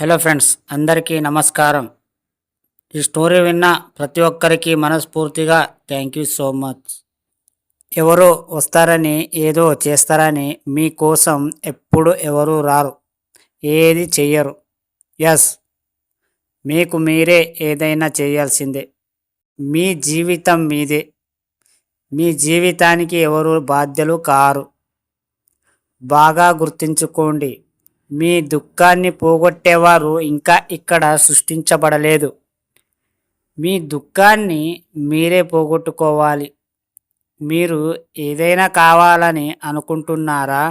Hello friends అందరికీ నమస్కారం. ఈ స్టోరీ విన్న ప్రతి ఒక్కరికి మనస్ఫూర్తిగా థ్యాంక్ యూ సో మచ్. ఎవరో వస్తారని ఏదో చేస్తారని మీకోసం ఎప్పుడు ఎవరు రారు. ఏది చెయ్యరు. ఎస్ మీకు మీరే ఏదైనా చేయాల్సిందే. మీ జీవితం మీదే. మీ జీవితానికి ఎవరు బాధ్యులు కారు. బాగా గుర్తుంచుకోండి. మీ దుఃఖాన్ని పోగొట్టేవారు ఇంకా ఇక్కడ సృష్టించబడలేదు. మీ దుఃఖాన్ని మీరే పోగొట్టుకోవాలి. మీరు ఏదైనా కావాలని అనుకుంటున్నారా?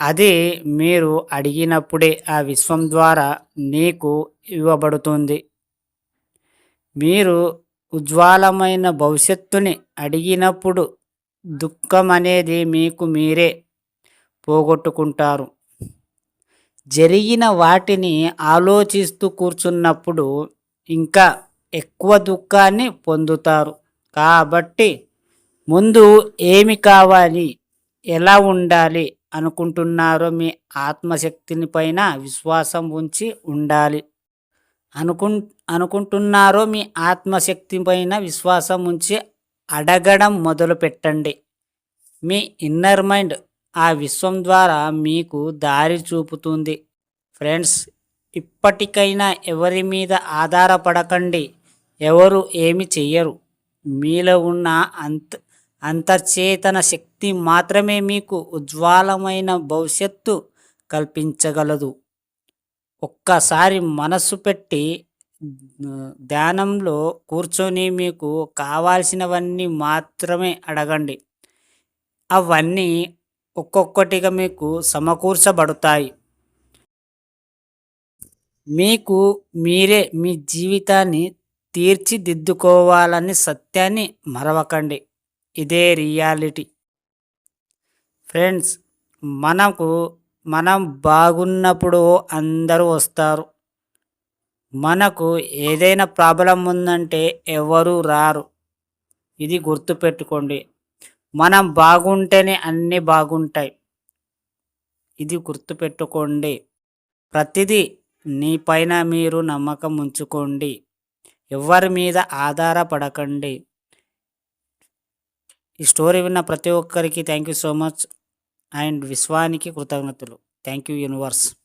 అది మీరు అడిగినప్పుడే ఆ విశ్వం ద్వారా నీకు ఇవ్వబడుతుంది. మీరు ఉజ్వలమైన భవిష్యత్తుని అడిగినప్పుడు దుఃఖం అనేది మీకు మీరే పోగొట్టుకుంటారు. జరిగిన వాటిని ఆలోచిస్తూ కూర్చున్నప్పుడు ఇంకా ఎక్కువ దుఃఖాన్ని పొందుతారు. కాబట్టి ముందు ఏమి కావాలి? ఎలా ఉండాలి? అనుకుంటున్నారో మీ ఆత్మశక్తిని పైన విశ్వాసం ఉంచి ఉండాలి. అనుకు అనుకుంటున్నారో మీ ఆత్మశక్తి పైన విశ్వాసం ఉంచి అడగడం మొదలు పెట్టండి మీ ఇన్నర్ మైండ్ ఆ విశ్వం ద్వారా మీకు దారి చూపుతుంది. ఫ్రెండ్స్ ఇప్పటికైనా ఎవరి మీద ఆధారపడకండి. ఎవరు ఏమి చెయ్యరు. మీలో ఉన్న అంత అంతర్చేతన శక్తి మాత్రమే మీకు ఉజ్వలమైన భవిష్యత్తు కల్పించగలదు. ఒక్కసారి మనసు పెట్టి ధ్యానంలో కూర్చొని మీకు కావాల్సినవన్నీ మాత్రమే అడగండి. అవన్నీ ఒక్కొక్కటిగా మీకు సమకూర్చబడతాయి. మీకు మీరే మీ జీవితాన్ని తీర్చిదిద్దుకోవాలని సత్యాన్ని మరవకండి. ఇదే రియాలిటీ. ఫ్రెండ్స్ మనకు మనం బాగున్నప్పుడు అందరూ వస్తారు. మనకు ఏదైనా ప్రాబ్లం ఉందంటే ఎవరు రారు. ఇది గుర్తుపెట్టుకోండి. మనం బాగుంటేనే అన్నీ బాగుంటాయి. ఇది గుర్తుపెట్టుకోండి. ప్రతిదీ నీ పైన మీరు నమ్మకం ఉంచుకోండి. ఎవరి మీద ఆధారపడకండి. ఈ స్టోరీ విన్న ప్రతి ఒక్కరికి thank you so much. And విశ్వానికి కృతజ్ఞతలు. Thank you universe.